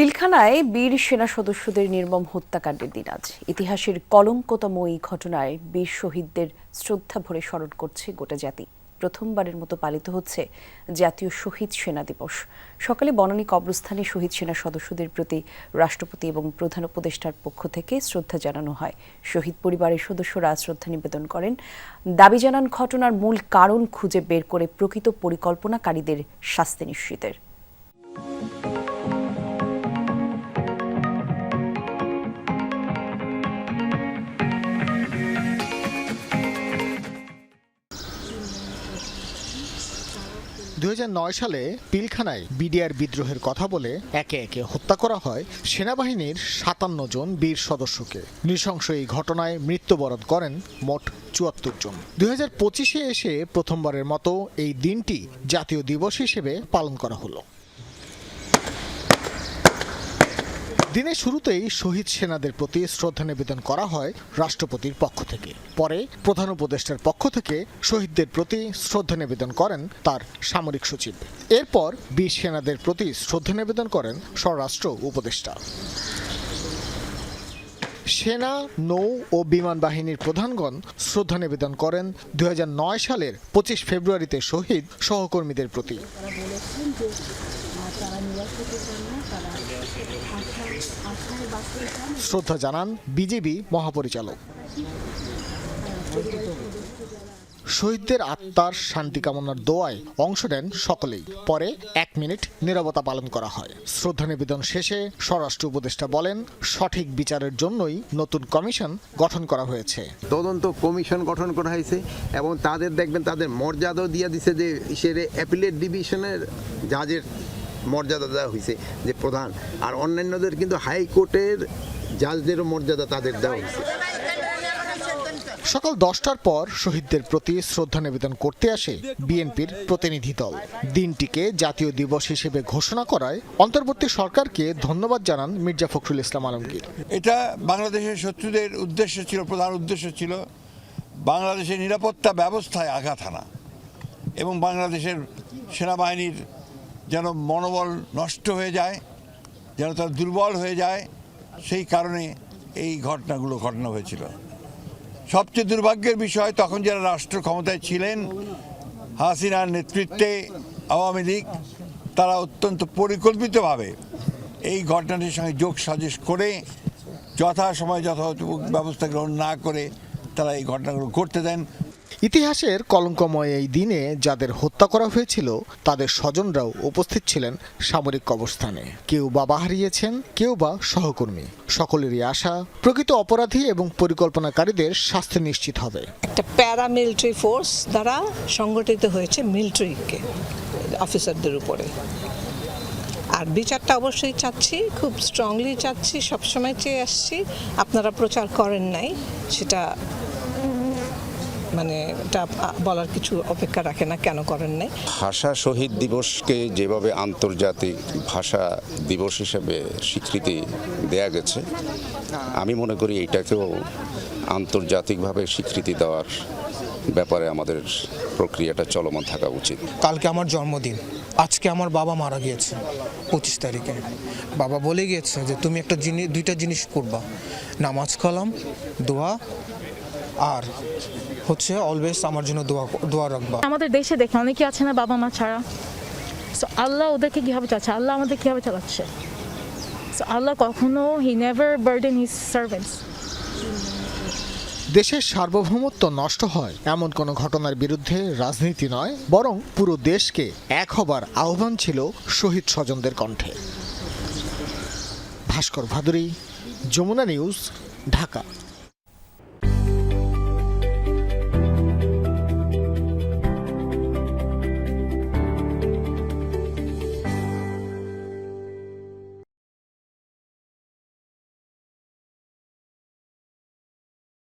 পিলখানায় বীর সেনা সদস্যদের নির্মম হত্যাকাণ্ডের দিন আজ। ইতিহাসের কলঙ্কতম এই ঘটনায় বীর শহীদদের শ্রদ্ধা ভরে স্মরণ করছে গোটা জাতি। প্রথমবারের মতো পালিত হচ্ছে জাতীয় শহীদ সেনা দিবস। সকালে বনানী কবরস্থানে শহীদ সেনা সদস্যদের প্রতি রাষ্ট্রপতি এবং প্রধান উপদেষ্টার পক্ষ থেকে শ্রদ্ধা জানানো হয়। শহীদ পরিবারের সদস্যরা শ্রদ্ধা নিবেদন করেন। দাবি জানান, ঘটনার মূল কারণ খুঁজে বের করে প্রকৃত পরিকল্পনাকারীদের শাস্তি নিশ্চিতের। দু হাজার নয় সালে পিলখানায় বিডিআর বিদ্রোহের কথা বলে একে একে হত্যা করা হয় সেনাবাহিনীর সাতান্ন জন বীর সদস্যকে। নৃশংস এই ঘটনায় মৃত্যুবরণ করেন মোট চুয়াত্তর জন। দুই এসে প্রথমবারের মতো এই দিনটি জাতীয় দিবস হিসেবে পালন করা হলো। দিনের শুরুতেই শহীদ সেনাদের প্রতি শ্রদ্ধা নিবেদন করা হয় রাষ্ট্রপতির পক্ষ থেকে। পরে প্রধান উপদেষ্টার পক্ষ থেকে শহীদদের প্রতি শ্রদ্ধা নিবেদন করেন তার সামরিক সচিব। এরপর বীর সেনাদের প্রতি শ্রদ্ধা নিবেদন করেন স্বরাষ্ট্র উপদেষ্টা। সেনা, নৌ ও বিমান বাহিনীর প্রধানগণ শ্রদ্ধা নিবেদন করেন দু হাজার নয় সালের পঁচিশ ফেব্রুয়ারিতে শহীদ সহকর্মীদের প্রতি। শ্রদ্ধা জানান বিজেপি মহাপরিচালক। শহীদদের আত্মার শান্তি কামনার দোয়ায় অংশ নেন সকলেই। পরে এক মিনিট নীরবতা পালন করা হয়। শ্রদ্ধা নিবেদন শেষে স্বরাষ্ট্র উপদেষ্টা বলেন, সঠিক বিচারের জন্যই নতুন কমিশন গঠন করা হয়েছে। তদন্ত কমিশন গঠন করা হয়েছে এবং তাদের দেখবেন তাদের মর্যাদাও দিয়ে দিছে যে সেরে অ্যাপিলেট ডিভিশনের জাজের মর্যাদা দেওয়া হয়েছে যে প্রধান। আর অন্যান্যদের কিন্তু হাইকোর্টের জাজদেরও মর্যাদা তাদের দেওয়া হয়েছে। সকাল দশটার পর শহীদদের প্রতি শ্রদ্ধা নিবেদন করতে আসে বিএনপির প্রতিনিধি দল। দিনটিকে জাতীয় দিবস হিসেবে ঘোষণা করায় অন্তর্বর্তী সরকারকে ধন্যবাদ জানান মির্জা ফখরুল ইসলাম আলমগীর। এটা বাংলাদেশের শত্রুদের উদ্দেশ্য ছিল, প্রধান উদ্দেশ্য ছিল বাংলাদেশের নিরাপত্তা ব্যবস্থায় আঘাত হানা এবং বাংলাদেশের সেনাবাহিনীর যেন মনোবল নষ্ট হয়ে যায়, যেন তার দুর্বল হয়ে যায়, সেই কারণে এই ঘটনাগুলো ঘটনা হয়েছিল। সবচেয়ে দুর্ভাগ্যের বিষয়, তখন যারা রাষ্ট্র ক্ষমতায় ছিলেন, হাসিনার নেতৃত্বে আওয়ামী লীগ, তারা অত্যন্ত পরিকল্পিতভাবে এই ঘটনাটির সঙ্গে যোগ সাজেশ করে যথাসময়ে যথাযথ ব্যবস্থা গ্রহণ না করে তারা এই ঘটনাগুলো ঘটতে দেন। ইতিহাসের কলঙ্কময় এই দিনে যাদের হত্যা করা হয়েছিল তাদের স্বজনরাও উপস্থিত ছিলেন সামরিক কবরস্থানে। কেউ বাবা হারিয়েছেন কেউ বা সহকর্মী। সকলেরই আশা প্রকৃত অপরাধী এবং পরিকল্পনাকারীদের শাস্তি নিশ্চিত হবে। একটা প্যারামিলিটারি ফোর্স দ্বারা সংগঠিত হয়েছে মিলিটারিকে অফিসারদের উপরে। আর বিচারটা অবশ্যই চাচ্ছি খুব স্ট্রংলি চাচ্ছি সবসময় চেয়ে আসছি আপনারা প্রচার করেন নাই সেটা মানে এটা বলার কিছু অপেক্ষা রাখে না কেন করেন নাই? ভাষা শহীদ দিবসকে যেভাবে আন্তর্জাতিক ভাষা দিবস হিসেবে স্বীকৃতি দেয়া গেছে আমি মনে করি এইটাকেও আন্তর্জাতিকভাবে স্বীকৃতি দেওয়ার ব্যাপারে আমাদের প্রক্রিয়াটা চলমান থাকা উচিত। কালকে আমার জন্মদিন। আজকে আমার বাবা মারা গিয়েছে পঁচিশ তারিখে। বাবা বলে গিয়েছে যে তুমি একটা জিনিস দুইটা জিনিস করবা। নামাজ কালাম দোয়া আর হচ্ছে অলওয়েজ আমার জন্য দোয়া দোয়া রাখবা। আমাদের দেশে দেখে অনেকে আছে না বাবা মা ছাড়া। সো আল্লাহ ওদেরকে কীভাবে চাচ্ছে? আল্লাহ আমাদের কীভাবে চালাচ্ছে? সো আল্লাহ কখনো he never burden his servants দেশের সার্বভৌমত্ব নষ্ট হয় এমন কোনো ঘটনার বিরুদ্ধে রাজনীতি নয় বরং পুরো দেশকে এক হবার আহ্বান ছিল শহীদ স্বজনদের কণ্ঠে। ভাস্কর ভাদুরী যমুনা নিউজ ঢাকা।